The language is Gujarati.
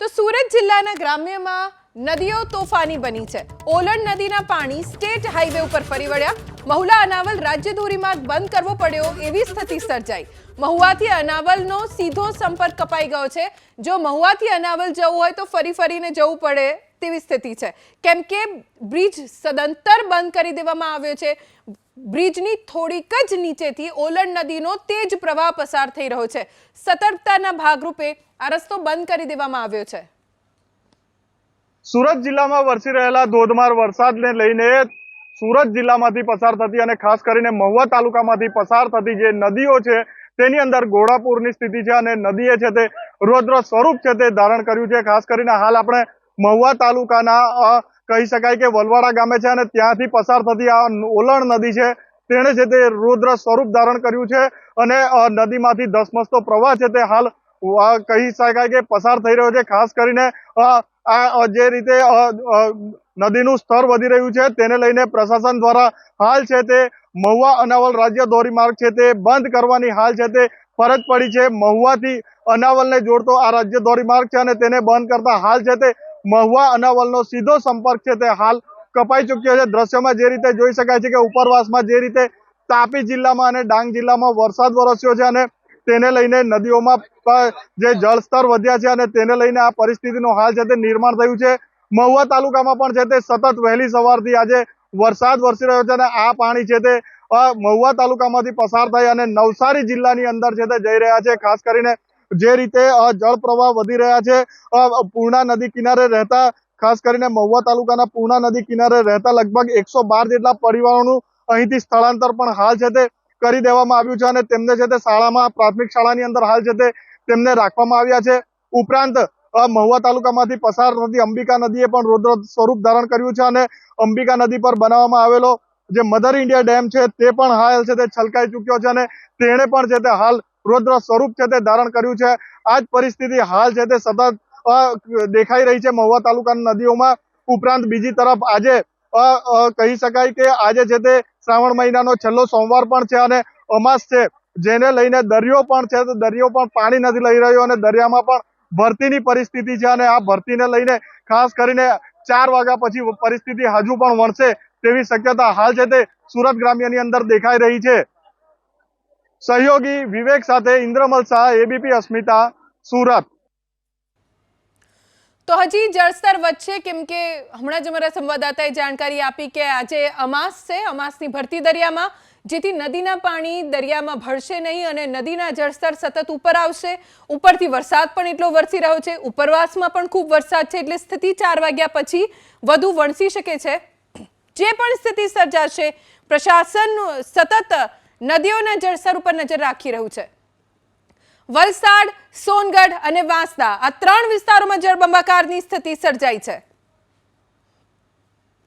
તો સુરત જિલ્લાના ગ્રામ્યમાં નદીઓ તોફાની બની છે. ઓલણ નદીના પાણી સ્ટેટ હાઈવે ઉપર ફરી વળ્યા. મહુલા અનાવલ રાજ્ય ધોરીમાર્ગ બંધ કરવો પડ્યો એવી સ્થિતિ સર્જાઈ. મહુવાથી અનાવલનો સીધો સંપર્ક કપાઈ ગયો છે. જો મહુવાથી અનાવલ જવું હોય તો ફરી ફરીને જવું પડે તેવી સ્થિતિ છે. કેમ કે બ્રિજ સદંતર બંધ કરી દેવામાં આવ્યો છે. બ્રિજની થોડીક જ નીચેથી ઓલણ નદીનો તેજ પ્રવાહ પસાર થઈ રહ્યો છે. સતર્કતાના ભાગરૂપે આ રસ્તો બંધ કરી દેવામાં આવ્યો છે. સુરત જિલ્લામાં વરસી રહેલા ધોધમાર વરસાદને લઈને સુરત જિલ્લામાંથી પસાર થતી અને ખાસ કરીને મહુવા તાલુકામાંથી પસાર થતી જે નદીઓ છે, તેની અંદર ઘોડાપુરની સ્થિતિ છે અને નદીએ છે તે રૌદ્ર સ્વરૂપ છે તે ધારણ કર્યું છે. ખાસ કરીને હાલ આપણે મહુવા તાલુકાના કહી શકાય કે વલવાડા ગામે છે અને ત્યાંથી પસાર થતી આ ઓલણ નદી છે, તેણે છે તે રુદ્ર સ્વરૂપ ધારણ કર્યું છે અને નદીમાંથી ધસમસતો પ્રવાહ છે તે હાલ કહી શકાય કે પસાર થઈ રહ્યો છે, ખાસ કરીને આ જે રીતે નદીનું સ્તર વધી રહ્યું છે, તેને લઈને પ્રશાસન દ્વારા હાલ છે તે મહુવા અનાવલ રાજ્ય ધોરીમાર્ગ છે તે બંધ કરવાની હાલ છે તે ફરજ પડી છે. મહુવાથી અનાવલને જોડતો આ રાજ્ય ધોરીમાર્ગ છે અને તેને બંધ કરતા હાલ છે તે મહુવા અનાવલનો સીધો સંપર્ક છે તે હાલ કપાઈ ચૂક્યો છે. દ્રશ્યમાં જે રીતે જોઈ શકાય છે કે ઉપરવાસમાં જે રીતે તાપી જિલ્લામાં અને ડાંગ જિલ્લામાં વરસાદ વરસ્યો છે અને તેને લઈને નદીઓમાં જે જળસ્તર વધ્યા છે અને તેને લઈને આ પરિસ્થિતિનું હાલ છે તે નિર્માણ થયું છે. મહુવા તાલુકામાં પણ છે તે સતત વહેલી સવારથી આજે વરસાદ વરસી રહ્યો છે અને આ પાણી છે તે મહુવા તાલુકામાંથી પસાર થઈ અને નવસારી જિલ્લાની અંદર છે તે જઈ રહ્યા છે. ખાસ કરીને જે રીતે જળ પ્રવાહ વધી રહ્યા છે પૂર્ણા નદી કિનારે રહેતા, ખાસ કરીને મહુવા તાલુકાના પૂર્ણા નદી કિનારે રહેતા લગભગ એકસો જેટલા પરિવારોનું અહીંથી સ્થળાંતર પણ હાલ છે તે કરી દેવામાં આવ્યું છે અને તેમને છે તે શાળામાં, પ્રાથમિક શાળાની અંદર હાલ છે તે તેમને રાખવામાં આવ્યા છે. ઉપરાંત મહુવા તાલુકામાંથી પસાર થતી અંબિકા નદીએ પણ રુદ્ર સ્વરૂપ ધારણ કર્યું છે અને અંબિકા નદી પર બનાવવામાં આવેલો જે મધર ઇન્ડિયા ડેમ છે તે પણ હાલ છે તે છલકાઈ ચૂક્યો છે અને તેણે પણ છે તે હાલ રૌદ્ર સ્વરૂપ છે તે ધારણ કર્યું છે. આ જ પરિસ્થિતિ હાલ છે તે સતત દેખાઈ રહી છે મહુવા તાલુકાની નદીઓમાં. ઉપરાંત બીજી તરફ આજે કહી શકાય કે આજે છે તે શ્રાવણ મહિનાનો છેલ્લો સોમવાર પણ છે અને અમાસ છે, જેને લઈને દરિયો પણ છે દરિયો પણ પાણી નથી લઈ રહ્યો અને દરિયામાં પણ ભરતીની પરિસ્થિતિ છે અને આ ભરતીને લઈને ખાસ કરીને ચાર વાગ્યા પછી પરિસ્થિતિ હજુ પણ વણશે તેવી શક્યતા હાલ છે તે સુરત ગ્રામ્યની અંદર દેખાઈ રહી છે. સહયોગી વિવેક સાથે ઇન્દ્રમલ શાહ એબીપી અસ્મિતા, સુરત. તો હજી જળસ્તર વધશે કેમ કે હમણાં જ અમારા સંવાદદાતાએ જાણકારી આપી કે આજે અમાસ છે, અમાસની ભરતી દરિયામાં, જેથી નદીના પાણી દરિયામાં ભળશે નહીં અને નદીના જળસ્તર સતત ઉપર આવશે. ઉપરથી વરસાદ પણ એટલો વરસી રહ્યો છે. ઉપરવાસમાં પણ ખૂબ વરસાદ છે, એટલે સ્થિતિ ચાર વાગ્યા પછી વધુ વણસી શકે છે. જે પણ સ્થિતિ સર્જાશે, પ્રશાસન સતત નદીઓના જળસ્તર ઉપર નજર રાખી રહ્યું છે. વલસાડ, સોનગઢ અને વાંસદા આ ત્રણ વિસ્તારોમાં જળબંબાકારની સ્થિતિ સર્જાઈ છે.